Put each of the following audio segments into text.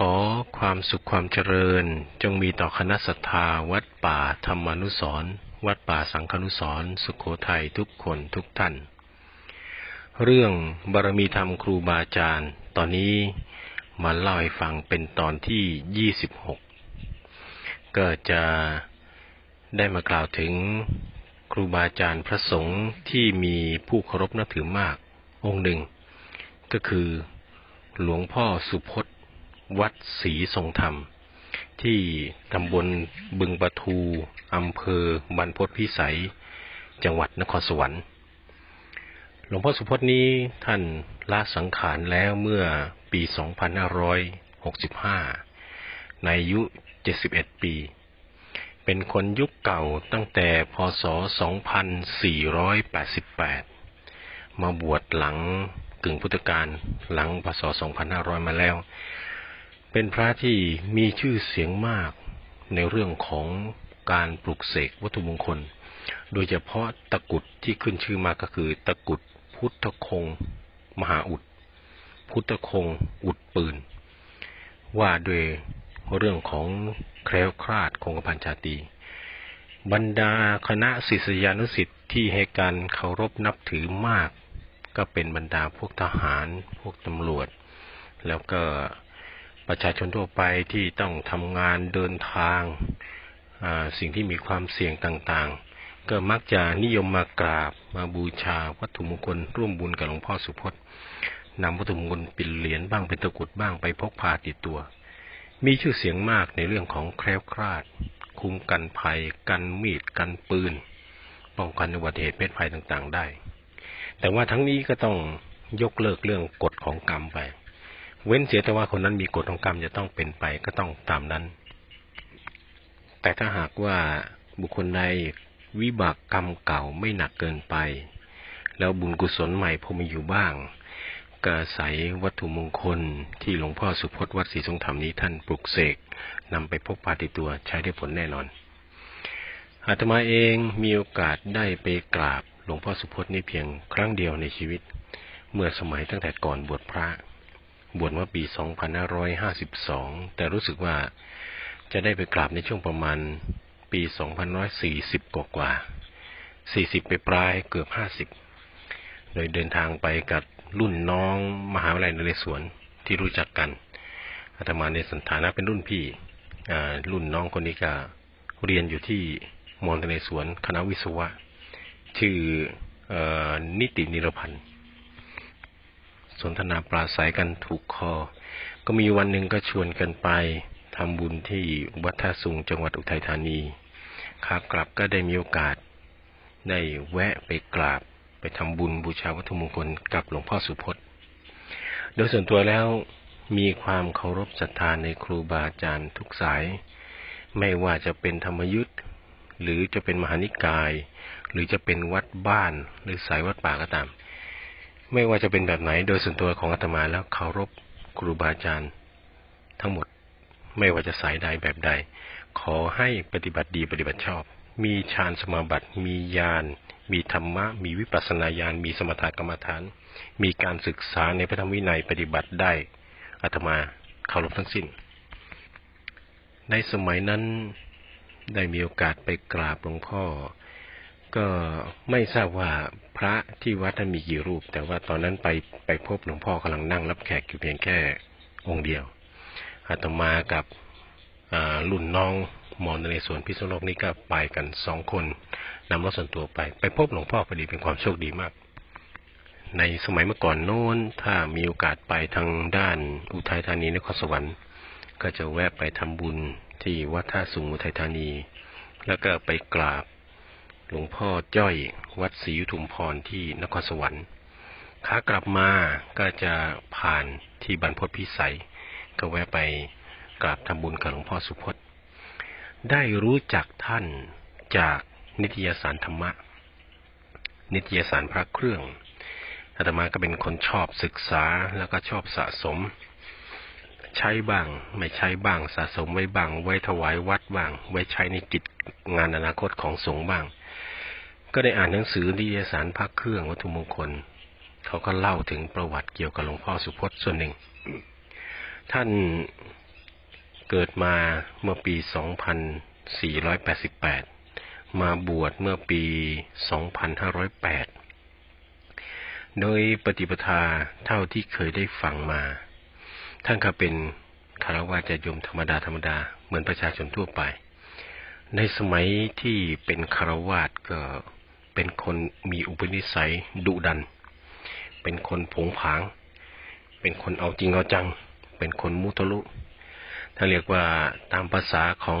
ขอความสุขความเจริญ จงมีต่อคณะศรัทธา วัดป่าธรรมานุสรวัดป่าสังฆนุสรสุขโขทัยทุกคนทุกท่าน เรื่องบารมีธรรมครูบาอาจารย์ ตอนนี้มาเล่าให้ฟังเป็นตอนที่ 26 ก็จะได้มากล่าวถึงครูบาอาจารย์พระสงฆ์ที่มีผู้เคารพนับถือมากองค์หนึ่ง ก็คือหลวงพ่อสุพจน์ วัดศรีทรงธรรม ที่ตำบลบึงปะทูอำเภอบรรพตพิสัย จังหวัดนครสวรรค์ หลวงพ่อสุพจน์นี้ท่านละสังขารแล้วเมื่อปี 2565 ในอายุ 71 ปี เป็นคนยุคเก่าตั้งแต่พศ 2488 มาบวชหลังกึ่งพุทธกาลหลังพศ 2500 มาแล้ว เป็นพระที่มีชื่อเสียงมากในเรื่องของการปลุกเสกวัตถุมงคล โดยเฉพาะตะกุดที่ขึ้นชื่อมากก็คือ ตะกุดพุทธคง มหาอุด พุทธคงอุดปืน ว่าด้วยเรื่องของแคล้วคลาดคงกพันชาตี บรรดาคณะศิษยานุสิทธิ์ที่ให้การเคารพนับถือมาก ก็เป็นบรรดาพวกทหาร พวกตำรวจ แล้วก็ ประชาชนทั่วไปที่ต้องทำงานเดินทาง สิ่งที่มีความเสี่ยงต่างๆ ก็มักจะนิยมมากราบมาบูชาวัตถุมงคลร่วมบุญกับหลวงพ่อสุพจน์นำวัตถุมงคลปิ่นเหรียญบ้างเป็นตะกุดบ้างไปพกพาติดตัว มีชื่อเสียงมากในเรื่องของแคล้วคลาด คุ้มกันภัย กันมีด กันปืน ป้องกันอุบัติเหตุเพศภัยต่างๆ ได้ แต่ว่าทั้งนี้ก็ต้องยกเลิกเรื่องกฎของกรรมไป เว้นเสียแต่ว่าคนนั้นมีกฎของกรรมจะต้องเป็นไปก็ต้องตามนั้น แต่ถ้าหากว่าบุคคลใดวิบากกรรมเก่าไม่หนักเกินไป แล้วบุญกุศลใหม่พอมีอยู่บ้างก็อาศัยวัตถุมงคลที่หลวงพ่อสุพจน์วัดศรีทรงธรรมนี้ท่านปลุกเสกนำไปพกพาติดตัวใช้ได้ผลแน่นอนอาตมาเองมีโอกาสได้ไปกราบหลวงพ่อสุพจน์นี้เพียงครั้งเดียวในชีวิต เมื่อสมัยตั้งแต่ก่อนบวชพระ บวชเมื่อปี 2552 แต่รู้สึกว่าจะได้ไปกราบในช่วงประมาณปี2540 กว่ากว่า 40 ไปปลายเกือบ 50 โดยเดินทางไปกับรุ่นน้องมหาวิทยาลัยนเรศวรที่รู้จักกันอาตมาในสันฐานะเป็นรุ่นพี่รุ่นน้องคนนี้ก็เรียนอยู่ที่มอนเรศวรคณะวิศวะ ชื่ออนิตินิรพันธ์ สนทนาปราศัยกันถูกคอ ก็มีวันหนึ่งก็ชวนกันไปทำบุญที่วัดท่าสุงจังหวัดอุทัยธานีขากลับก็ได้มีโอกาส ได้แวะไปกราบไปทำบุญบูชาวัตถุมงคลกับหลวงพ่อสุพจน์ โดยส่วนตัวแล้วมีความเคารพศรัทธาในครูบาอาจารย์ทุกสาย ไม่ว่าจะเป็นธรรมยุทธ์หรือจะเป็นมหานิกาย หรือจะเป็นวัดบ้านหรือสายวัดป่าก็ตาม ไม่ว่าจะเป็นแบบไหนโดยส่วนตัวของอาตมาแล้วเคารพครูบาอาจารย์ทั้งหมดไม่ว่าจะสายใดแบบใด ขอให้ปฏิบัติดีปฏิบัติชอบ มีฌานสมาบัติ มีญาณ มีธรรมะ มีวิปัสสนาญาณ มีสมถกรรมฐาน มีการศึกษาในพระธรรมวินัยปฏิบัติได้อาตมาเคารพทั้งสิ้น ในสมัยนั้นได้มีโอกาสไปกราบหลวงพ่อ ก็ไม่ทราบว่าพระที่วัดท่านมีกี่รูป แต่ว่าตอนนั้นไปไปพบหลวงพ่อกำลังนั่งรับแขกอยู่เพียงแค่องค์เดียวอาตมากับรุ่นน้องมอนในส่วนพิษณุโลกนี้ก็ไปกันสองคนนำรถส่วนตัวไป ไปพบหลวงพ่อพอดีเป็นความโชคดีมาก ในสมัยเมื่อก่อนโน้น ถ้ามีโอกาสไปทางด้านอุทัยธานีนครสวรรค์ ก็จะแวะไปทำบุญที่วัดท่าสุงอุทัยธานี แล้วก็ไปกราบ หลวงพ่อจ้อยวัดศรียุทุมพรที่นครสวรรค์ขากลับมาก็จะผ่านที่บรรพตพิสัย ก็แวะไปกราบทำบุญกับหลวงพ่อสุพจน์ ได้รู้จักท่านจากนิตยสารธรรมะ นิตยสารพระเครื่องอาตมาก็เป็นคนชอบศึกษาแล้วก็ชอบสะสม ใช้บ้าง ไม่ใช้บ้าง สะสมไว้บ้าง ไว้ถวายวัดบ้าง ไว้ใช้ในกิจงานอนาคตของสงฆ์บ้าง ก็ได้อ่านหนังสือนิยสารพระเครื่องวัตถุมงคล เขาก็เล่าถึงประวัติเกี่ยวกับหลวงพ่อสุพจน์ส่วนหนึ่ง ท่านเกิดมาเมื่อปี 2488 มาบวชเมื่อปี 2508 โดยปฏิปทาเท่าที่เคยได้ฟังมา ท่านก็เป็นคารวะจะยมธรรมดาธรรมดาเหมือนประชาชนทั่วไป ในสมัยที่เป็นคารวาสก็ เป็นคนมีอุปนิสัยดุดัน เป็นคนผงผาง เป็นคนเอาจริงเอาจัง เป็นคนมุทะลุ ถ้าเรียกว่าตามภาษาของ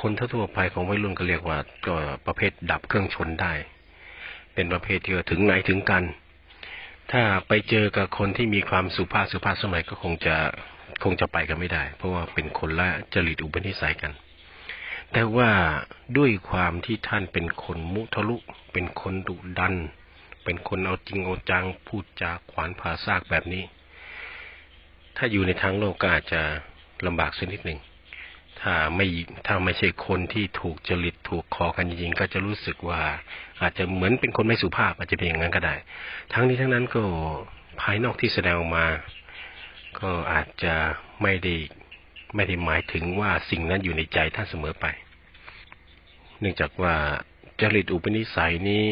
คนทั่วไปของวัยรุ่นก็เรียกว่าก็ประเภทดับเครื่องชนได้ เป็นประเภทที่ถึงไหนถึงกัน ถ้าไปเจอกับคนที่มีความสุภาพสุภาพสมัยก็คงจะคงจะไปกันไม่ได้ เพราะว่าเป็นคนละจริตอุปนิสัยกัน แต่ว่าด้วยความที่ท่านเป็นคนมุทะลุ เป็นคนดุดัน เป็นคนเอาจริงเอาจัง พูดจาขวานผ่าซากแบบนี้ ถ้าอยู่ในทางโลกก็อาจจะลำบากสักนิดหนึ่ง ถ้าไม่ถ้าไม่ใช่คนที่ถูกจริตถูกคอกันจริงๆก็จะรู้สึกว่า อาจจะเหมือนเป็นคนไม่สุภาพอาจจะเป็นอย่างนั้นก็ได้ ทั้งนี้ทั้งนั้นก็ภายนอกที่แสดงออกมา ก็อาจจะไม่ได้ ไม่ได้หมายถึงว่าสิ่งนั้นอยู่ในใจท่านเสมอไป เนื่องจากว่าจริตอุปนิสัยนี้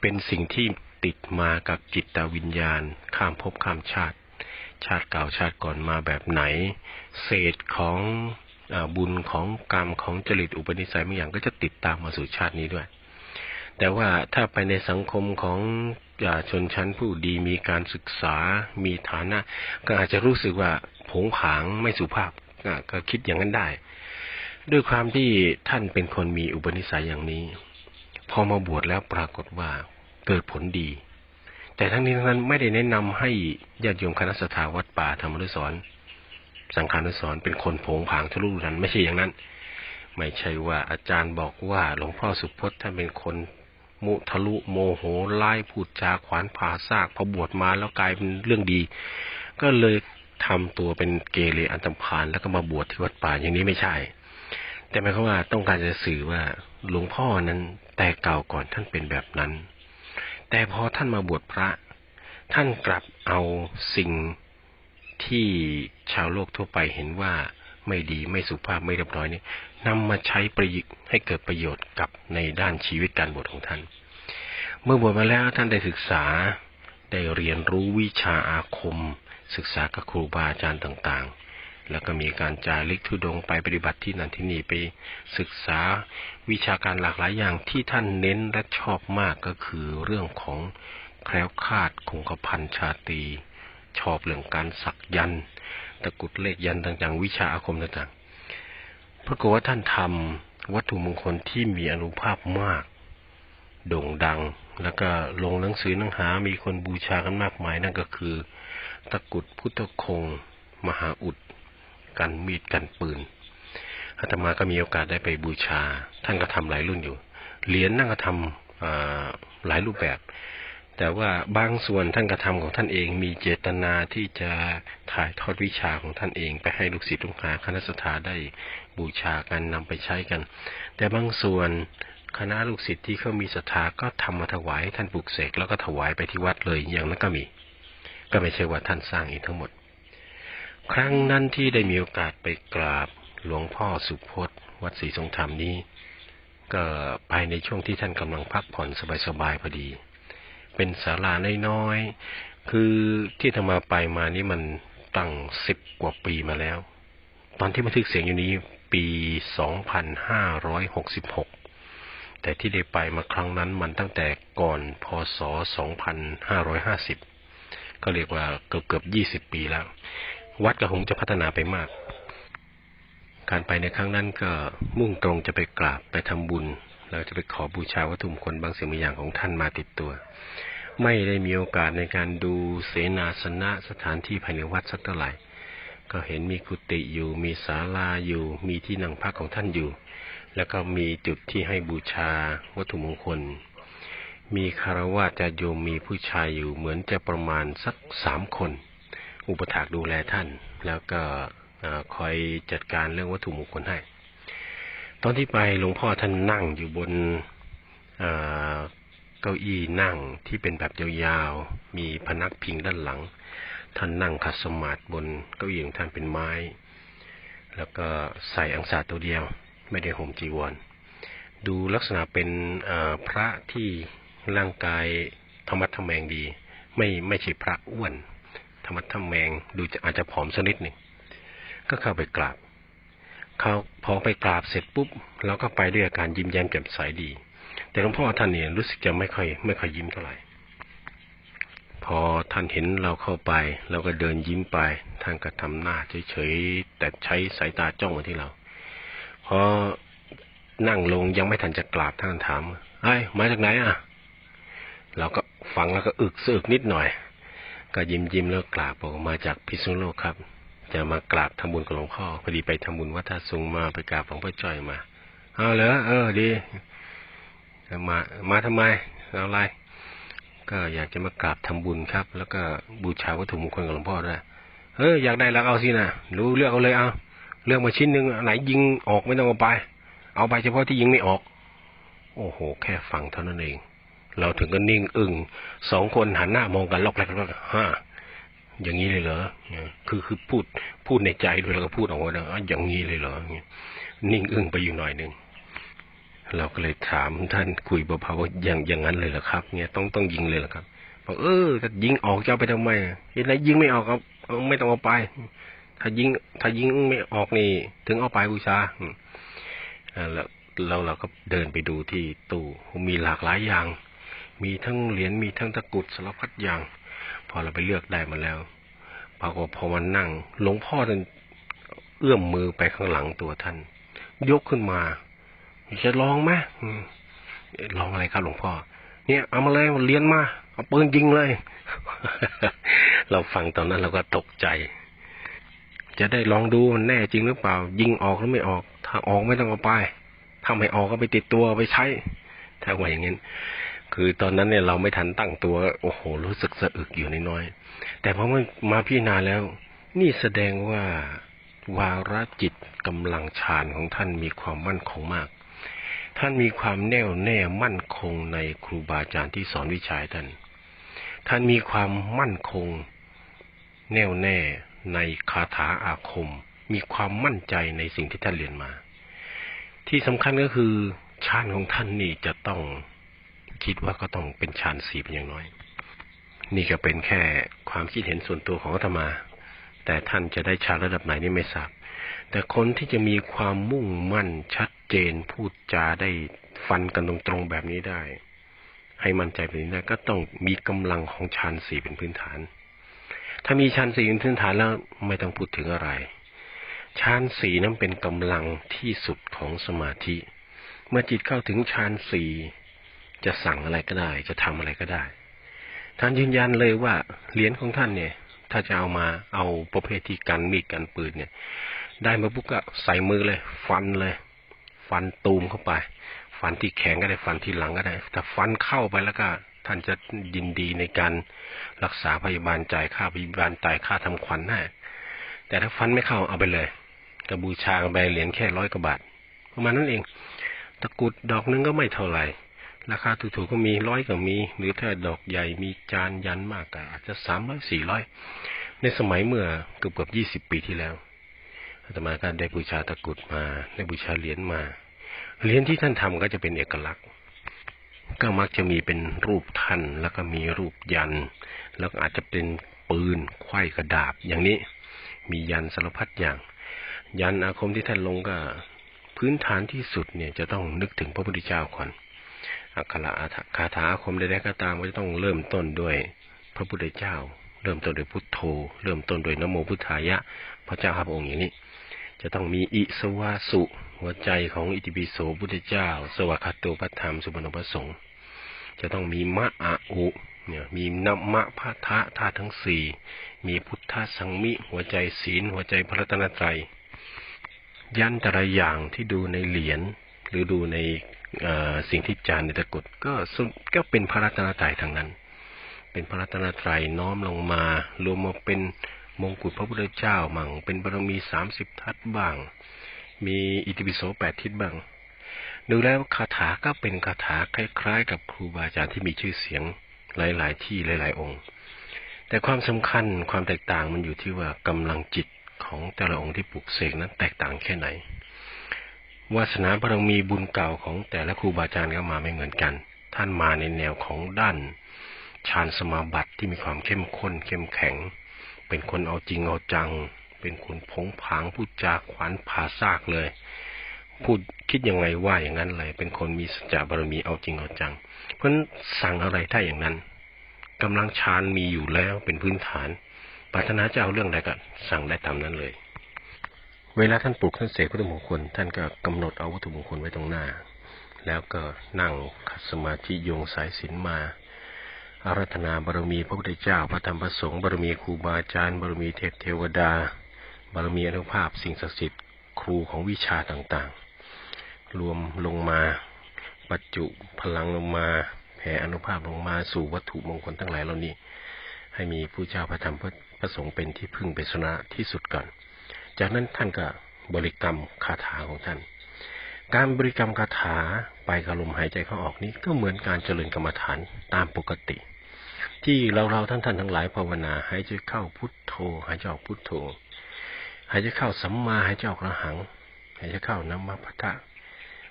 เป็นสิ่งที่ติดมากับจิตวิญญาณ ข้ามภพข้ามชาติ ชาติเก่าชาติก่อนมาแบบไหน เศษของอบุญของกรรมของจริตอุปนิสัยบางอย่างก็จะติดตามมาสู่ชาตินี้ด้วย แต่ว่าถ้าไปในสังคมของชนชั้นผู้ดีมีการศึกษามีฐานะ ก็อาจจะรู้สึกว่าผงผางไม่สุภาพ ก็คิดอย่างนั้นได้ ด้วยความที่ท่านเป็นคนมีอุปนิสัยอย่างนี้ พอมาบวชแล้วปรากฏว่าเกิดผลดี แต่ทั้งนี้ทั้งนั้นไม่ได้แนะนำให้ญาติโยมคณะสถาวัดป่าธรรมนุสรสังฆานุสรเป็นคนผงผางทะลุดันไม่ใช่อย่างนั้น ไม่ใช่ว่าอาจารย์บอกว่าหลวงพ่อสุพจน์ท่านเป็นคนมุทะลุโมโหไล่พูดจาขวานผ่าซากพอบวชมาแล้วกลายเป็นเรื่องดี ก็เลย ทำตัวเป็นเกเรอันตรพานแล้วก็มาบวชที่วัดป่าอย่างนี้ไม่ใช่ แต่หมายความว่าต้องการจะสื่อว่าหลวงพ่อนั้นแต่เก่าก่อนท่านเป็นแบบนั้น แต่พอท่านมาบวชพระ ท่านกลับเอาสิ่งที่ชาวโลกทั่วไปเห็นว่าไม่ดีไม่สุภาพไม่เรียบร้อยนี่นำมาใช้ประโยชน์ให้เกิดประโยชน์กับในด้านชีวิตการบวชของท่าน เมื่อบวชมาแล้วท่านได้ศึกษาได้เรียนรู้วิชาอาคม ศึกษากับครูบาอาจารย์ต่างๆ แล้วก็มีการจาริกทุดงไปปฏิบัติที่นั่นที่นี่ไปศึกษาวิชาการหลากหลายอย่างที่ท่านเน้นและชอบมากก็คือเรื่องของแคล้วคลาดคงกระพันชาตีชอบเรื่องการสักยันตะกุดเลขยันต่างๆ วิชาอาคมต่างๆปรากฏว่าท่านทำวัตถุมงคลที่มีอนุภาพมาก โด่งดัง แล้วก็ลงหนังสือหนังหามีคนบูชากันมากมายนั่นก็คือ ตะกุดพุทธคง มหาอุด กันมีดกันปืนอาตมาก็มีโอกาสได้ไปบูชา ท่านก็ทำหลายรุ่นอยู่ เหรียญนั่นก็ทำหลายรูปแบบ แต่ว่าบางส่วนท่านกระทำของท่านเองมีเจตนาที่จะถ่ายทอดวิชาของท่านเองไปให้ลูกศิษย์ลูกหาคณะสถาได้บูชากันนำไปใช้กัน แต่บางส่วนคณะลูกศิษย์ที่เขามีศรัทธาก็ทำมาถวายท่านปลุกเสกแล้วก็ถวายไปที่วัดเลยอย่างนั้นก็มี ก็ไม่ใช่ว่าท่านสร้างเองทั้งหมด ครั้งนั้นที่ได้มีโอกาสไปกราบหลวงพ่อสุพจน์ วัดศรีทรงธรรมนี้ ก็ไปในช่วงที่ท่านกำลังพักผ่อนสบายๆพอดี เป็นศาลาน้อยๆคือที่ทำมาไปมานี้มันตั้งสิบกว่าปีมาแล้ว ตอนที่บันทึกเสียงอยู่นี้ปีสองพันห้าร้อยหกสิบหกแต่ที่ได้ไปมาครั้งนั้นมันตั้งแต่ก่อนพศ 2550 ก็เรียกว่าเกือบเกือบยี่สิบปีแล้ว วัดก็คงจะพัฒนาไปมาก การไปในครั้งนั้นก็มุ่งตรงจะไปกราบไปทำบุญ เราจะไปขอบูชาวัตถุมงคลบางสิ่งบางอย่างของท่านมาติดตัว ไม่ได้มีโอกาสในการดูเสนาสนะสถานที่ภายในวัดสักเท่าไหร่ ก็เห็นมีกุฏิอยู่ มีศาลาอยู่ มีที่นั่งพักของท่านอยู่ แล้วก็มีจุดที่ให้บูชาวัตถุมงคล มีคารวะจะโยมมีผู้ชายอยู่เหมือนจะประมาณสักสามคน อุปถากดูแลท่าน แล้วก็คอยจัดการเรื่องวัตถุมงคลให้ ตอนที่ไปหลวงพ่อท่านนั่งอยู่บนเก้าอี้นั่งที่เป็นแบบยาวๆ มีพนักพิงด้านหลัง ท่านนั่งขัดสมาธิบนเก้าอี้ของท่านเป็นไม้ แล้วก็ใส่อังสาตัวเดียว ไม่ได้ห่มจีวร ดูลักษณะเป็นพระที่ ร่างกายธรรมะทแมงดี ไม่ไม่ใช่พระอ้วน ธรรมะทแมงดูจะอาจจะผอมสักนิดหนึ่งก็เข้าไปกราบเขาพอไปกราบเสร็จปุ๊บเราก็ไปด้วยอาการยิ้มแย้มแจ่มใสดี แต่หลวงพ่อท่านเนี่ยรู้สึกจะไม่ค่อย ไม่ค่อยยิ้มเท่าไหร่พอท่านเห็นเราเข้าไป เราก็เดินยิ้มไป ท่านก็ทำหน้าเฉยๆแต่ใช้สายตาจ้องมาที่เราพอนั่งลงยังไม่ทันจะกราบท่านถามไอ้มาจากไหนอะ เราก็ฟังแล้วก็อึกซึกนิดหน่อย ก็ยิ้มยิ้มแล้วกราบบอกมาจากพิษณุโลกครับ จะมากราบทำบุญกับหลวงพ่อพอดีไปทำบุญวัดท่าซุงมาไปกราบหลวงพ่อจ้อยมาเอาเหรอเออดีมามาทำไมเอาอะไร ก็อยากจะมากราบทำบุญครับ แล้วก็บูชาวัตถุมงคลกับหลวงพ่อด้วยเอออยากได้แล้วเอาสินะรู้เลือกเอาเลยเอาเลือกมาชิ้นหนึ่งไหนยิงออกไม่ต้องเอาไป เอาไปเฉพาะที่ยิงไม่ออก โอ้โห แค่ฟังเท่านั้นเอง เราถึงก็นิ่งอึ้งสองคนหันหน้ามองกันล็อกแรกล็อกฮ่าอย่างนี้เลยเหรอคือคือพูดพูดในใจด้วยแล้วก็พูดออกมาแล้วอย่างนี้เลยเหรอนิ่งอึ้งไปอยู่หน่อยหนึ่งเราก็เลยถามท่านคุยเบาๆว่าอย่างอย่างนั้นเลยเหรอครับ เนี่ยต้องต้องยิงเลยเหรอครับบอกเออถ้ายิงออกจะเอาไปทำไมเห็นไหมยิงไม่ออกเอาไม่ต้องเอาไป ถ้ายิง ถ้ายิงไม่ออกนี่ ถึงเอาไปบูชาแล้วเราเราก็เดินไปดูที่ตู้มีหลากหลายอย่าง มีทั้งเหรียญมีทั้งตะกุดสารพัดอย่าง พอเราไปเลือกได้มาแล้วปรากฏพอมันนั่ง หลวงพ่อท่านเอื้อมมือไปข้างหลังตัวท่าน ยกขึ้นมาจะลองไหมลองอะไรครับหลวงพ่อ เนี่ย เอามาเลยเรียนมา เอาปืนยิงเลย เราฟังตอนนั้นเราก็ตกใจ จะได้ลองดูมันแน่จริงหรือเปล่า ยิงออกหรือไม่ออก ถ้าออกไม่ต้องเอาไปถ้าไม่ออกก็ไปติดตัวไปใช้ ถ้าว่าอย่างนี้ คือตอนนั้นเนี่ยเราไม่ทันตั้งตัว โอ้โห รู้สึกสะอึกอยู่น้อยๆแต่พอมาพิจารณาแล้ว นี่แสดงว่าวาระจิตกำลังฌานของท่านมีความมั่นคงมาก ท่านมีความแน่วแน่มั่นคงในครูบาอาจารย์ที่สอนวิชาท่าน ท่านมีความมั่นคง แน่วแน่ในคาถาอาคม มีความมั่นใจในสิ่งที่ท่านเรียนมา ที่สำคัญก็คือฌานของท่านนี่จะต้อง คิดว่าก็ต้องเป็นฌานสี่เป็นอย่างน้อย นี่ก็เป็นแค่ความคิดเห็นส่วนตัวของอาตมา แต่ท่านจะได้ฌานระดับไหนนี่ไม่ทราบ แต่คนที่จะมีความมุ่งมั่นชัดเจนพูดจาได้ฟันกันตรงๆแบบนี้ได้ ให้มั่นใจแบบนี้ได้ก็ต้องมีกำลังของฌานสี่เป็นพื้นฐาน ถ้ามีฌานสี่เป็นพื้นฐานแล้วไม่ต้องพูดถึงอะไรฌานสี่นั้นเป็นกำลังที่สุดของสมาธิ เมื่อจิตเข้าถึงฌานสี่ จะสั่งอะไรก็ได้ จะทำอะไรก็ได้ ท่านยืนยันเลยว่าเหรียญของท่านเนี่ย ถ้าจะเอามาเอาประเภทที่กันมีดกันปืนเนี่ย ได้มาปุ๊บก็ใส่มือเลย ฟันเลย ฟันตูมเข้าไป ฟันที่แขนก็ได้ฟันที่หลังก็ได้แต่ฟันเข้าไปแล้วก็ท่านจะยินดีในการรักษาพยาบาลจ่ายค่าพยาบาลจ่ายค่าทำขวัญให้แต่ถ้าฟันไม่เข้าเอาไปเลยกระบูชาไปเหรียญแค่ร้อยกว่าบาทประมาณนั้นเอง ตะกุดดอกนึงก็ไม่เท่าไหร่ ราคาถูกๆก็มีร้อยก็มี หรือถ้าดอกใหญ่มีจานยันมากก็อาจจะสามร้อยสี่ร้อยในสมัยเมื่อเกือบเกือบยี่สิบปีที่แล้วอาตมาก็ได้บูชาตะกุดมา ได้บูชาเหรียญมาเหรียญที่ท่านทำก็จะเป็นเอกลักษณ์ ก็มักจะมีเป็นรูปท่านแล้วก็มีรูปยัน แล้วก็อาจจะเป็นปืนไขว้กระดาบอย่างนี้ มียันสารพัดอย่าง ยันอาคมที่ท่านลงก็พื้นฐานที่สุดเนี่ยจะต้องนึกถึงพระพุทธเจ้าก่อน อักขระคาถาคมใดๆก็ตามก็จะต้องเริ่มต้นด้วยพระพุทธเจ้า เริ่มต้นด้วยพุทโธ เริ่มต้นด้วยนโมพุทธายะ พระเจ้าครับองค์อย่างนี้ จะต้องมีอิสวาสุหัวใจของอิติปิโสพุทธเจ้า สวัคตุปัฏฐามสุบรรณประสงค์จะต้องมีมะอาอุเนี่ยมีนัมมะพะทะธาตุทั้งสี่มีพุทธสังมิ หัวใจศีล หัวใจพระรัตนตรัยยันแต่ละอย่างที่ดูในเหรียญหรือดูใน สิ่งที่จานในตะกุดก็ก็เป็นพระรัตนตรัยทั้งนั้น เป็นพระรัตนตรัยน้อมลงมารวมมาเป็นมงกุฎพระพุทธเจ้ามั่งเป็นบารมีสามสิบทัศบ้าง มีอิติปิโสแปดทิศบ้าง ดูแล้วคาถาก็เป็นคาถาคล้าย ๆ กับครูบาอาจารย์ที่มีชื่อเสียงหลาย ๆ ที่หลาย ๆ องค์ แต่ความสำคัญความแตกต่างมันอยู่ที่ว่ากำลังจิตของแต่ละองค์ที่ปลุกเสกนั้นแตกต่างแค่ไหน วาสนาบารมีบุญเก่าของแต่ละครูบาอาจารย์ก็มาไม่เหมือนกัน ท่านมาในแนวของด้านฌานสมาบัติที่มีความเข้มข้น เข้มแข็ง เป็นคนเอาจริงเอาจัง เป็นคนผงผางพูดจาขวานผ่าซากเลย พูดคิดยังไงว่าอย่างนั้นเลย เป็นคนมีสัจจะบารมีเอาจริงเอาจัง เพราะฉะนั้นสั่งอะไรได้อย่างนั้นกำลังฌานมีอยู่แล้วเป็นพื้นฐานปรารถนาจะเอาเรื่องใดก็สั่งได้ตามนั้นเลย เวลาท่านปลุกท่านเสกวัตถุมงคล ท่านก็กำหนดเอาวัตถุมงคลไว้ตรงหน้า แล้วก็นั่งขัดสมาธิโยงสายสินมาอารัธนาบารมีพระพุทธเจ้าพระธรรมพระสงฆ์บารมีครูบาอาจารย์บารมีเทพเทวดา บารมีอนุภาพสิ่งศักดิ์สิทธิ์ครูของวิชาต่างๆ รวมลงมาปัจจุพลังลงมาแผ่อนุภาพลงมาสู่วัตถุมงคลทั้งหลายเหล่านี้ ให้มีผู้เจ้าพระธรรมพระสงฆ์เป็นที่พึ่งเป็นสนะที่สุดก่อน จากนั้นท่านก็บริกรรมคาถาของท่าน การบริกรรมคาถาไปกับลมหายใจเข้าออกนี้ก็เหมือนการเจริญกรรมฐานตามปกติ ที่เราเราท่านท่านทั้งหลายภาวนาหายใจเข้าพุทโธหายใจออกพุทโธหายใจเข้าสัมมาหายใจออกระหังหายใจเข้านัมมพัทธะ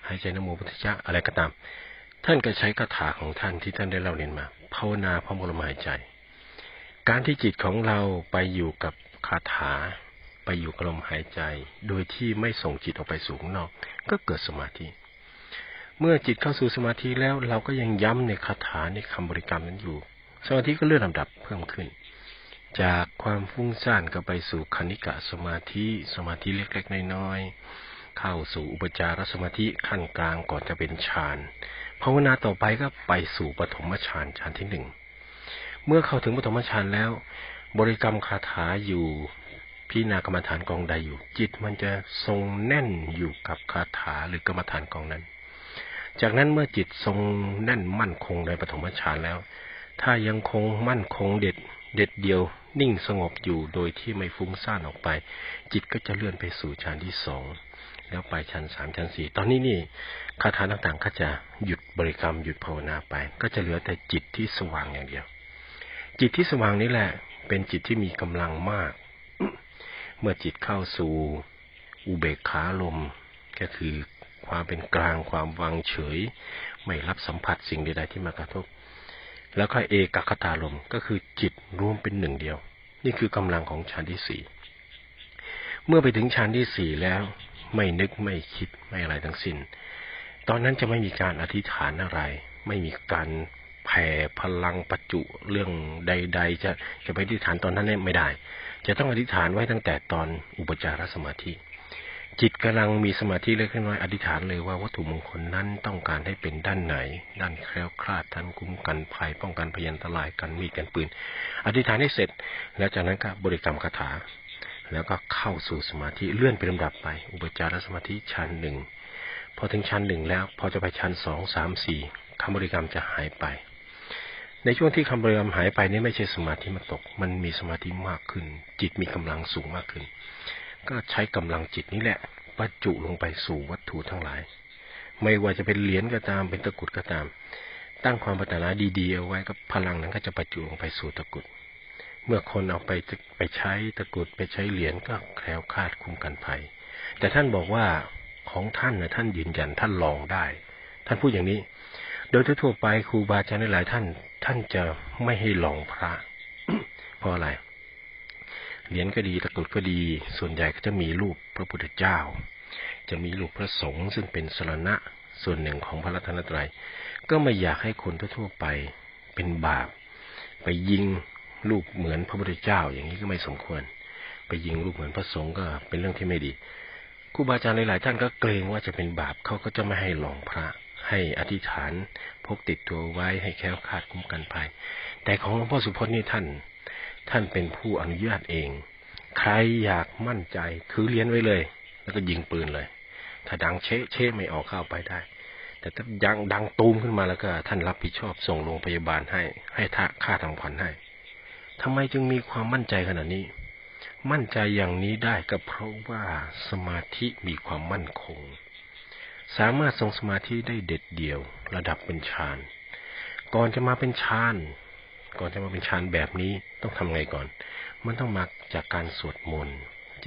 หายใจนโมพุทธเจ้าอะไรก็ตาม ท่านก็ใช้คาถาของท่านที่ท่านได้เล่าเรียนมาภาวนาพร้อมลมหายใจ การที่จิตของเราไปอยู่กับคาถา ไปอยู่กับลมหายใจ โดยที่ไม่ส่งจิตออกไปสู่ข้างนอก ก็เกิดสมาธิ เมื่อจิตเข้าสู่สมาธิแล้วเราก็ยังย้ำในคาถาในคำบริกรรมนั้นอยู่ สมาธิก็เลื่อนลำดับเพิ่มขึ้น จากความฟุ้งซ่านก็ไปสู่คณิกะสมาธิสมาธิเล็กๆน้อยๆเข้าสู่อุปจารสมาธิขั้นกลางก่อนจะเป็นฌานภาวนาต่อไปก็ไปสู่ปฐมฌานฌานที่หนึ่งเมื่อเข้าถึงปฐมฌานแล้ว บริกรรมคาถาอยู่ พิจารณากรรมฐานกองใดอยู่ จิตมันจะทรงแน่นอยู่กับคาถาหรือกรรมฐานกองนั้น จากนั้นเมื่อจิตทรงแน่นมั่นคงในปฐมฌานแล้ว ถ้ายังคงมั่นคงเด็ดเด็ดเดียว นิ่งสงบอยู่โดยที่ไม่ฟุ้งซ่านออกไป จิตก็จะเลื่อนไปสู่ฌานที่สองแล้วไปชั้นสามชั้นสี่ตอนนี้นี่คาถาต่างๆก็จะหยุดบริกรรมหยุดภาวนาไป ก็จะเหลือแต่จิตที่สว่างอย่างเดียว จิตที่สว่างนี้แหละ เป็นจิตที่มีกำลังมาก เมื่อจิตเข้าสู่อุเบกขาลม ก็คือความเป็นกลางความวางเฉย ไม่รับสัมผัสสิ่งใดๆที่มากระทบ แล้วก็เอกคตาลมก็คือจิตรวมเป็นหนึ่งเดียว นี่คือกำลังของฌานที่สี่เมื่อไปถึงฌานที่สี่แล้ว ไม่นึกไม่คิดไม่อะไรทั้งสิ้น ตอนนั้นจะไม่มีการอธิษฐานอะไร ไม่มีการ แผ่พลังปัจจุเรื่องใด ๆ จะจะไปอธิษฐานตอนนั้นไม่ได้ จะต้องอธิษฐานไว้ตั้งแต่ตอนอุปจารสมาธิ จิตกำลังมีสมาธิเล็กน้อยอธิษฐานเลยว่าวัตถุมงคลนั้นต้องการให้เป็นด้านไหน ด้านแคล้วคลาดท่านคุ้มกันภัยป้องกันพยันตรายกันมีดกันปืน อธิษฐานให้เสร็จ แล้วจากนั้นก็บริกรรมคาถา แล้วก็เข้าสู่สมาธิเลื่อนเป็นลำดับไป อุปจารสมาธิชั้นหนึ่งพอถึงชั้นหนึ่งแล้ว พอจะไปชั้นสองสามสี่คำบริกรรมจะหายไป ในช่วงที่คำบริกรรมหายไปนี่ไม่ใช่สมาธิมันตก มันมีสมาธิมากขึ้น จิตมีกำลังสูงมากขึ้น ก็ใช้กำลังจิตนี้แหละประจุลงไปสู่วัตถุทั้งหลาย ไม่ว่าจะเป็นเหรียญก็ตาม เป็นตะกุดก็ตาม ตั้งความปรารถนาดีๆเอาไว้ก็พลังนั้นก็จะประจุลงไปสู่ตะกุด เมื่อคนเอาไปไปใช้ตะกุดไปใช้เหรียญก็แคล้วคลาดคุ้มกันภัย แต่ท่านบอกว่าของท่านนะท่านยืนยันท่านลองได้ ท่านพูดอย่างนี้ โดยทั่วไปครูบาอาจารย์หลายท่าน ท่านจะไม่ให้ลองพระ เพราะอะไร เหรียญก็ดีตะกรุดก็ดี ส่วนใหญ่ก็จะมีรูปพระพุทธเจ้า จะมีรูปพระสงฆ์ซึ่งเป็นสรณะส่วนหนึ่งของพระรัตนตรัย ก็ไม่อยากให้คนทั่วไปเป็นบาป ไปยิงรูปเหมือนพระพุทธเจ้า อย่างนี้ก็ไม่สมควร ไปยิงรูปเหมือนพระสงฆ์ก็เป็นเรื่องที่ไม่ดีครูบาอาจารย์หลาย ๆ ท่านก็เกรงว่าจะเป็นบาปเขาก็จะไม่ให้หลองพระ ให้อธิษฐานพกติดตัวไว้ให้แค้วคาดคุ้มกันภัย แต่ของหลวงพ่อสุพจน์นี่ท่าน ท่านเป็นผู้อนุญาตเอง ใครอยากมั่นใจถือเลี้ยนไว้เลย แล้วก็ยิงปืนเลย ถ้าดังเชะเชะไม่ออกเข้าไปได้ แต่ถ้ายังดังตูมขึ้นมาแล้วก็ ท่านรับผิดชอบส่งโรงพยาบาลให้ให้ค่าทางผ่อนให้ทำไมจึงมีความมั่นใจขนาดนี้ มั่นใจอย่างนี้ได้ก็เพราะว่าสมาธิมีความมั่นคง สามารถทรงสมาธิได้เด็ดเดี่ยว ระดับเป็นฌานก่อนจะมาเป็นฌานก่อนจะมาเป็นฌานแบบนี้ต้องทำไงก่อน มันต้องมาจากการสวดมนต์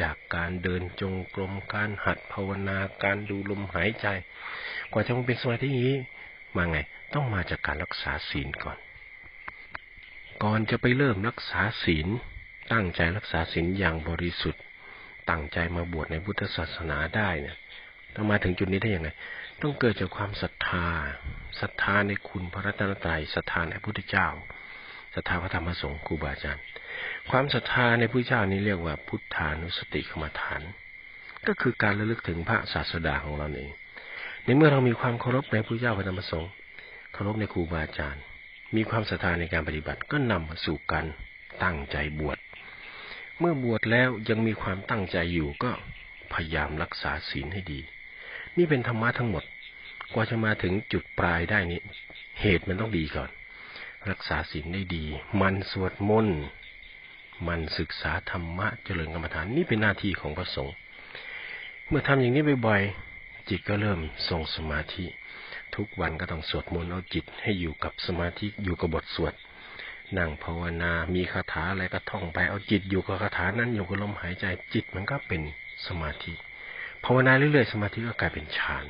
จากการเดินจงกรมการหัดภาวนาการดูลมหายใจ กว่าจะมาเป็นสมาธิอย่างนี้มาไง ต้องมาจากการรักษาศีลก่อน ก่อนจะไปเริ่มรักษาศีล ตั้งใจรักษาศีลอย่างบริสุทธิ์ ตั้งใจมาบวชในพุทธศาสนาได้เนี่ย ต้องมาถึงจุดนี้ได้อยังไงต้องเกิดจากความศรัทธาศรัทธาในคุณพระรัตนตรัยศรัทธาในพระพุทธเจ้าศรัทธาพระธรรมสงฆ์ครูบาอาจารย์ ความศรัทธาในพระเจ้านี้เรียกว่าพุทธานุสติกรรมฐาน ก็คือการระลึกถึงพระศาสดาของเราเองในเมื่อเรามีความเคารพในพระเจ้าพระธรรมสงฆ์เคารพในครูบาอาจารย์ มีความศรัทธาในการปฏิบัติก็นำมาสู่การตั้งใจบวช เมื่อบวชแล้วยังมีความตั้งใจอยู่ก็พยายามรักษาศีลให้ดี นี่เป็นธรรมะทั้งหมด กว่าจะมาถึงจุดปลายได้นี่เหตุมันต้องดีก่อน รักษาศีลได้ดี มันสวดมนต์มันศึกษาธรรมะเจริญกรรมฐานนี่เป็นหน้าที่ของพระสงฆ์เมื่อทำอย่างนี้บ่อยๆจิตก็เริ่มทรงสมาธิ ทุกวันก็ต้องสวดมนต์เอาจิตให้อยู่กับสมาธิอยู่กับบทสวดนั่งภาวนา มีคาถาอะไรก็ท่องไป เอาจิตอยู่กับคาถานั้นอยู่กับลมหายใจ จิตมันก็เป็นสมาธิ ภาวนาเรื่อยๆ สมาธิก็กลายเป็นฌาน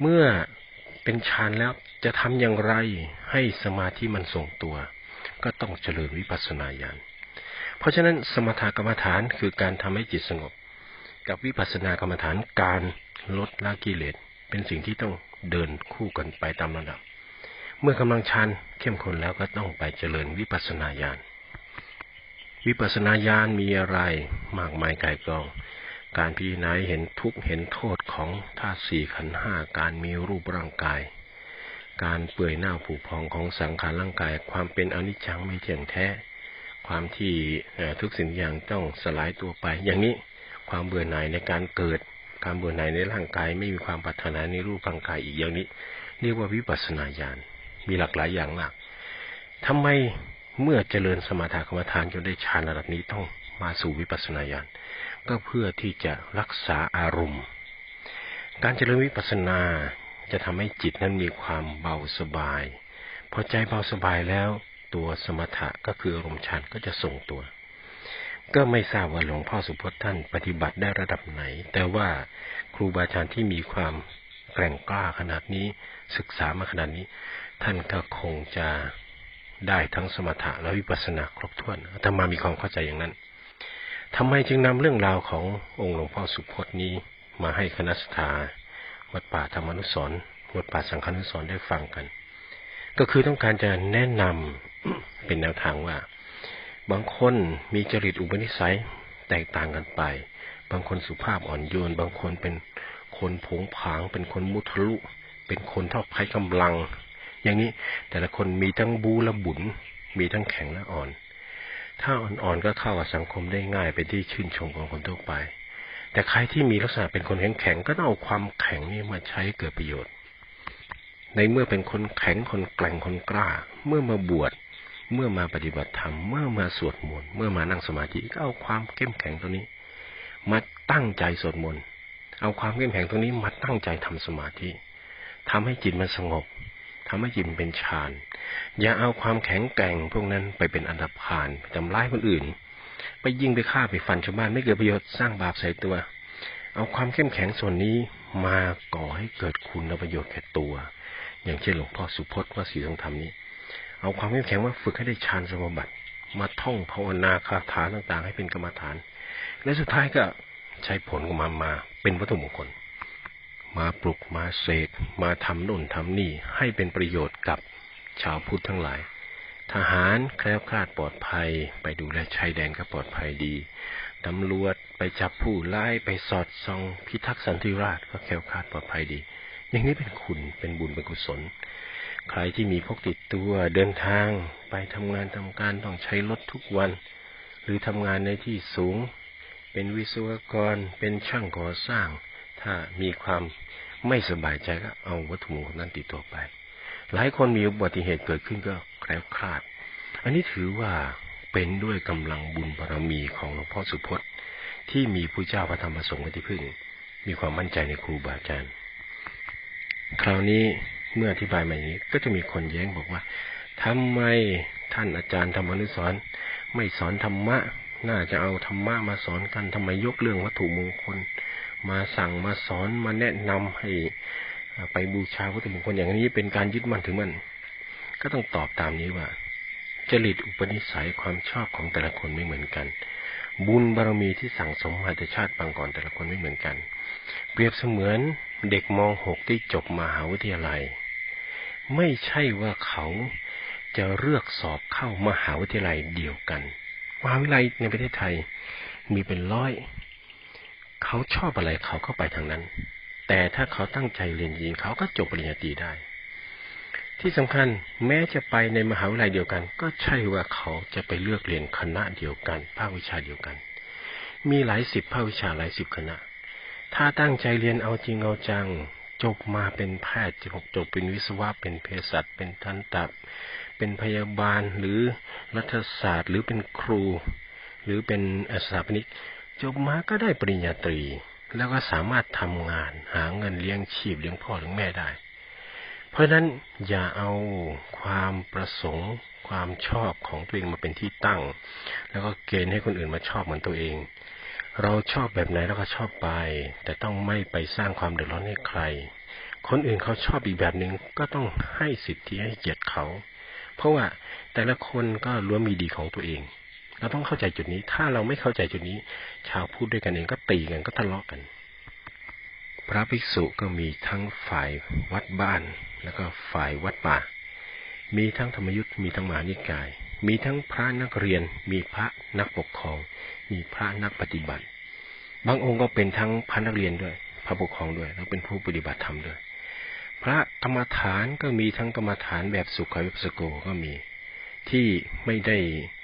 เมื่อเป็นฌานแล้วจะทำอย่างไรให้สมาธิมันทรงตัว ก็ต้องเจริญวิปัสสนาญาณ เพราะฉะนั้นสมถกรรมฐานคือการทำให้จิตสงบ กับวิปัสสนากรรมฐานการลดละกิเลส เป็นสิ่งที่ต้องเดินคู่กันไปตามระดับ เมื่อกำลังฌานเข้มข้นแล้วก็ต้องไปเจริญวิปัสสนาญาณ วิปัสสนาญาณมีอะไรมากมายกายกอง การพิจารณาเห็นทุกเห็นโทษของธาตุสี่ขันห้าการมีรูปร่างกาย การเปื่อยเน่าผุพองของสังขารร่างกาย ความเป็นอนิจจังไม่เที่ยงแท้ ความที่ทุกสิ่งอย่างต้องสลายตัวไป อย่างนี้ความเบื่อหน่ายในการเกิด ความเบื่อหน่ายในร่างกาย ไม่มีความปรารถนาในรูปร่างกายอีกอย่างนี้เรียกว่าวิปัสสนาญาณมีหลากหลายอย่างมากทำไมเมื่อเจริญสมาธิกรรมฐานจนได้ฌานระดับนี้ต้องมาสู่วิปัสสนาญาณ ก็เพื่อที่จะรักษาอารมณ์ การเจริญวิปัสสนาจะทำให้จิตนั้นมีความเบาสบาย พอใจเบาสบายแล้วตัวสมถะก็คืออารมณ์ฌานก็จะส่งตัว ก็ไม่ทราบว่าหลวงพ่อสุพจน์ท่านปฏิบัติได้ระดับไหน แต่ว่าครูบาอาจารย์ที่มีความแกร่งกล้าขนาดนี้ศึกษามาขนาดนี้ ท่านก็คงจะได้ทั้งสมถะและวิปัสสนาครบถ้วนอาตมามีความเข้าใจอย่างนั้น ทำไมจึงนำเรื่องราวขององค์หลวงพ่อสุพจน์นี้ มาให้คณะสถาวัดป่าธรรมนุสรวัดป่าสังฆนุสรได้ฟังกัน ก็คือต้องการจะแนะนำเป็นแนวทางว่า บางคนมีจริตอุปนิสัยแตกต่างกันไป บางคนสุภาพอ่อนโยน บางคนเป็นคนผงผาง เป็นคนมุทะลุ เป็นคนทอบไพ่กำลัง อย่างนี้แต่ละคนมีทั้งบูและบุญมีทั้งแข็งและอ่อน ถ้าอ่อนๆก็เข้ากับสังคมได้ง่ายเป็นที่ชื่นชมของคนทั่วไป แต่ใครที่มีลักษณะเป็นคนแข็งแข็งก็ต้องเอาความแข็งนี้มาใช้เกิดประโยชน์ ในเมื่อเป็นคนแข็งคนแกร่งคนกล้า เมื่อมาบวชเมื่อมาปฏิบัติธรรมเมื่อมาสวดมนต์เมื่อมานั่งสมาธิก็เอาความเข้มแข็งตัวนี้ มาตั้งใจสวดมนต์เอาความเข้มแข็งตรงนี้มาตั้งใจทำสมาธิทำให้จิตมันสงบทำให้จิตเป็นฌาน อย่าเอาความแข็งแกร่งพวกนั้นไปเป็นอันดับผ่านทำร้ายคนอื่น ไปยิงไปฆ่าไปฟันชาวบ้านไม่เกิดประโยชน์สร้างบาปใส่ตัว เอาความเข้มแข็งส่วนนี้มาก่อให้เกิดคุณประโยชน์แก่ตัว อย่างเช่นหลวงพ่อสุพจน์ว่าสีทองธรรมนี้ เอาความเข้มแข็งว่าฝึกให้ได้ฌานสมบัติ มาท่องภาวนาคาถาต่างๆ ให้เป็นกรรมฐาน และสุดท้ายก็ใช้ผลของมันมาเป็นวัตถุมงคลมาปลุกมาเสกมาทำน่นทำนี่ให้เป็นประโยชน์กับ ชาวพุทธทั้งหลาย ทหารแคล้วคลาดปลอดภัย ไปดูแลชายแดนก็ปลอดภัยดี ตำรวจไปจับผู้ร้ายไปสอดส่องพิทักษ์สันติราษฎร์ก็แคล้วคลาดปลอดภัยดี อย่างนี้เป็นคุณเป็นบุญเป็นกุศล ใครที่มีพกติดตัวเดินทางไปทำงานทำการต้องใช้รถทุกวัน หรือทำงานในที่สูง เป็นวิศวกรเป็นช่างก่อสร้าง ถ้ามีความไม่สบายใจก็เอาวัตถุมงคลนั้นติดตัวไป หลายคนมีอุบัติเหตุเกิดขึ้นก็แคล้วคลาด อันนี้ถือว่าเป็นด้วยกำลังบุญบารรมีของหลวงพ่อสุพจน์ ที่มีผู้เจ้าพระธรรมประสงค์ที่พึ่ง มีความมั่นใจในครูบาอาจารย์ คราวนี้เมื่ออธิบายมาอย่างนี้ก็จะมีคนแย้งบอกว่าทำไมท่านอาจารย์ธรรมนุสรไม่สอนธรรมะ น่าจะเอาธรรมะมาสอนกันทำไมยกเรื่องวัตถุมงคล มาสั่งมาสอนมาแนะนำให้ ไปบูชาวัตถุมงคลอย่างนี้เป็นการยึดมั่นถือมั่นก็ต้องตอบตามนี้ว่า จริตอุปนิสัยความชอบของแต่ละคนไม่เหมือนกัน บุญบารมีที่สั่งสมมาแต่ชาติปางก่อนแต่ละคนไม่เหมือนกัน เปรียบเสมือนเด็กมองหกที่จบมหาวิทยาลัย ไม่ใช่ว่าเขาจะเลือกสอบเข้ามหาวิทยาลัยเดียวกันมหาวิทยาลัยในประเทศไทยมีเป็นร้อย เขาชอบอะไรเขาก็ไปทางนั้น แต่ถ้าเขาตั้งใจเรียนจริงเขาก็จบปริญญาตรีได้ ที่สำคัญแม้จะไปในมหาวิทยาลัยเดียวกัน ก็ใช่ว่าเขาจะไปเลือกเรียนคณะเดียวกัน ภาควิชาเดียวกัน มีหลายสิบภาควิชาหลายสิบคณะ ถ้าตั้งใจเรียนเอาจริงเอาจัง จบมาเป็นแพทย์จบเป็นวิศวะเป็นเภสัชเป็นทันตเป็นพยาบาลหรือรัฐศาสตร์ หรือเป็นครู หรือเป็นสถาปนิกจบมาก็ได้ปริญญาตรี แล้วก็สามารถทำงาน หาเงินเลี้ยงชีพเลี้ยงพ่อเลี้ยงแม่ได้ เพราะฉะนั้นอย่าเอาความประสงค์ ความชอบของตัวเองมาเป็นที่ตั้ง แล้วก็เกณฑ์ให้คนอื่นมาชอบเหมือนตัวเอง เราชอบแบบไหนเราก็ชอบไป แต่ต้องไม่ไปสร้างความเดือดร้อนให้ใคร คนอื่นเขาชอบอีกแบบหนึ่งก็ต้องให้สิทธิให้เกียรติเขา เพราะว่าแต่ละคนก็ล้วนมีดีของตัวเอง เราต้องเข้าใจจุดนี้ ถ้าเราไม่เข้าใจจุดนี้ ชาวพูดด้วยกันเองก็ตีกันก็ทะเลาะกัน พระภิกษุก็มีทั้งฝ่ายวัดบ้าน แล้วก็ฝ่ายวัดป่า มีทั้งธรรมยุทธ์มีทั้งมหานิกาย มีทั้งพระนักเรียน มีพระนักปกครอง มีพระนักปฏิบัติ บางองค์ก็เป็นทั้งพระนักเรียนด้วย พระปกครองด้วย แล้วเป็นผู้ปฏิบัติธรรมด้วย พระกรรมฐานก็มีทั้งกรรมฐานแบบสุขวิปัสสโกก็มี ที่ไม่ได้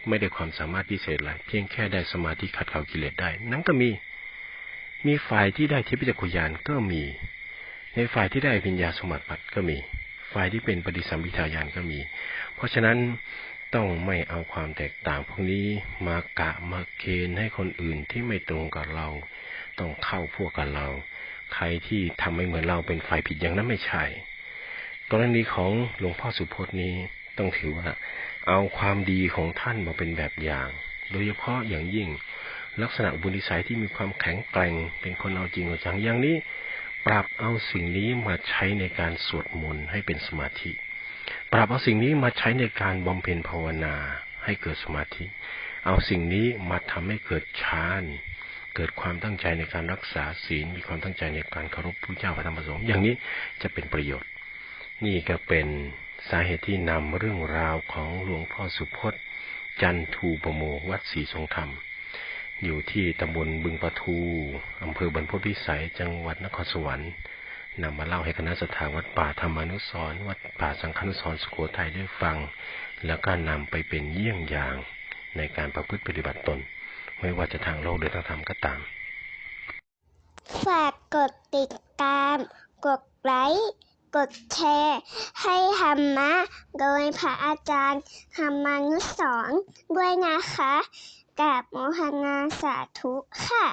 ไม่ได้ความสามารถพิเศษอะไรเพียงแค่ได้สมาธิขัดเกลากิเลสได้ นั้นก็มี มีฝ่ายที่ได้ทิพยจักขุญาณก็มี ในฝ่ายที่ได้ปัญญาสมบัติก็มี ฝ่ายที่เป็นปฏิสัมพิทายานก็มี เพราะฉะนั้นต้องไม่เอาความแตกต่างพวกนี้มากะมาเกณฑ์ให้คนอื่นที่ไม่ตรงกับเรา ต้องเข้าพวกกับเรา ใครที่ทำไม่เหมือนเราเป็นฝ่ายผิดอย่างนั้นไม่ใช่ กรณีของหลวงพ่อสุพจน์นี้ต้องถือว่า เอาความดีของท่านมาเป็นแบบอย่าง โดยเฉพาะอย่างยิ่ง ลักษณะบุญนิสัยที่มีความแข็งแกร่ง เป็นคนเอาจริงเอาจังอย่างนี้ ปรับเอาสิ่งนี้มาใช้ในการสวดมนต์ให้เป็นสมาธิ ปรับเอาสิ่งนี้มาใช้ในการบำเพ็ญภาวนาให้เกิดสมาธิ เอาสิ่งนี้มาทำให้เกิดฌานเกิดความตั้งใจในการรักษาศีล มีความตั้งใจในการเคารพพระเจ้าพระธรรมพระสงฆ์อย่างนี้จะเป็นประโยชน์ นี่ก็เป็น สาเหตุที่นำเรื่องราวของหลวงพ่อสุพจน์จันทูปโมวัดศรีทรงธรรม อยู่ที่ตำบลบึงปะทูอำเภอบรรพตพิสัยจังหวัดนครสวรรค์นำมาเล่าให้คณะสถาวัดป่าธรรมานุสรวัดป่าสังฆนุสรสุโขทัยได้ฟัง แล้วก็นำไปเป็นเยี่ยงอย่างในการประพฤติปฏิบัติตน ไม่ว่าจะทางโลกหรือทางธรรมก็ตาม ฝากกดติดตาม กดไลค์ กดแชร์ ให้ธรรมะ โดยพระอาจารย์ธรรมานุสรณ์ด้วยนะคะกับโมหนาสาธุค่ะ